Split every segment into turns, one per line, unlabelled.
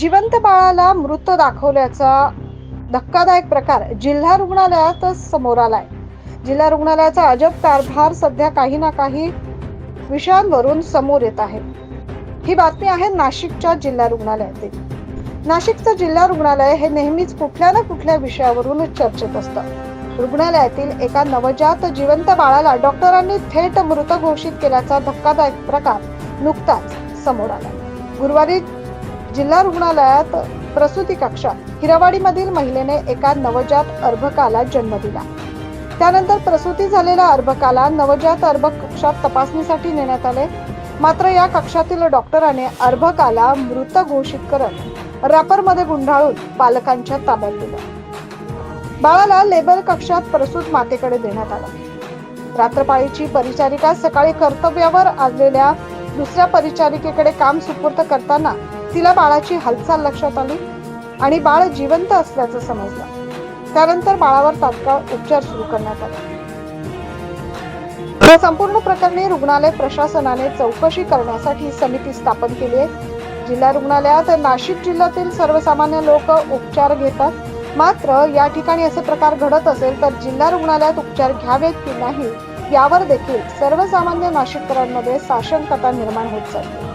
जिवंत बाळाला मृत दाखवल्याचा धक्कादायक प्रकार जिल्हा रुग्णालयात समोर आलाय. जिल्हा रुग्णालयाचा अजब कारभार सध्या काही ना काही विषयांवरून समोर येत आहे. ही बातमी आहे नाशिकच्या जिल्हा रुग्णालयातील. नाशिकचं जिल्हा रुग्णालय हे नेहमीच कुठल्या ना कुठल्या विषयावरून चर्चेत असतं. रुग्णालयातील एका नवजात जिवंत बाळाला डॉक्टरांनी थेट मृत घोषित केल्याचा धक्कादायक प्रकार नुकताच समोर आला गुरुवारी जिल्हा रुग्णालयात प्रसूती कक्षात हिरावाडीमधील महिलेने एका नवजात अर्भकाला जन्म दिला. त्यानंतर प्रसूती झालेल्या अर्भकाला नवजात अर्भक कक्षात तपासणीसाठी नेण्यात आले. मात्र या कक्षातील डॉक्टराने अर्भकाला मृत घोषित करत रॅपरमध्ये गुंडाळून पालकांच्या ताब्यात दिलं. बाळाला लेबर कक्षात प्रसूत मातेकडे देण्यात आलं. रात्रपाळीची परिचारिका सकाळी कर्तव्यावर आलेल्या दुसऱ्या परिचारिकेकडे काम सुपूर्त करताना तिला बाळाची हालचाल लक्षात आली आणि बाळ जिवंत असल्याचं समजलं. त्यानंतर बाळावर तात्काळ उपचार सुरू करण्यात आला. या संपूर्ण प्रकरणी रुग्णालय प्रशासनाने चौकशी करण्यासाठी समिती स्थापन केली आहे. जिल्हा रुग्णालयात नाशिक जिल्ह्यातील सर्वसामान्य लोक उपचार घेतात. मात्र या ठिकाणी असे प्रकार घडत असेल तर जिल्हा रुग्णालयात उपचार घ्यावेत की नाही यावर देखील सर्वसामान्य नाशिककरांमध्ये साशंकता निर्माण होत चालली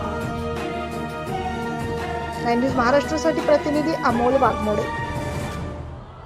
न्यूज महाराष्ट्रासाठी प्रतिनिधी अमोल वाघमोडे.